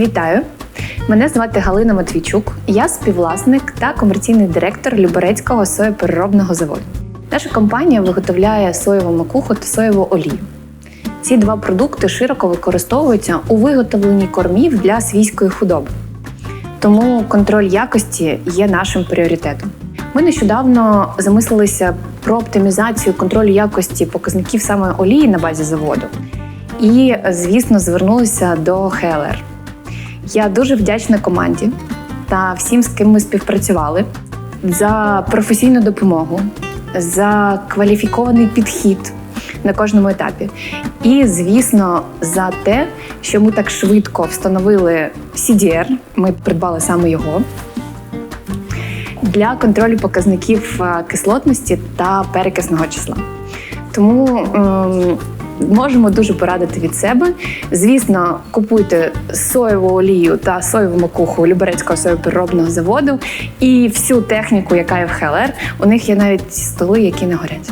Вітаю! Мене звати Галина Матвійчук. Я співвласник та комерційний директор Люберецького соєпереробного заводу. Наша компанія виготовляє соєву макуху та соєву олію. Ці два продукти широко використовуються у виготовленні кормів для свійської худоби. Тому контроль якості є нашим пріоритетом. Ми нещодавно замислилися про оптимізацію контролю якості показників саме олії на базі заводу. І, звісно, звернулися до ХЛР. Я дуже вдячна команді та всім, з ким ми співпрацювали, за професійну допомогу, за кваліфікований підхід на кожному етапі. І, звісно, за те, що ми так швидко встановили CDR, ми придбали саме його для контролю показників е, кислотності та перекисного числа. Тому ем, можемо дуже порадити від себе. Звісно, купуйте соєву олію та соєву макуху Люберецького соєпереробного заводу і всю техніку, яка є в ХЛР. У них є навіть столи, які не горять.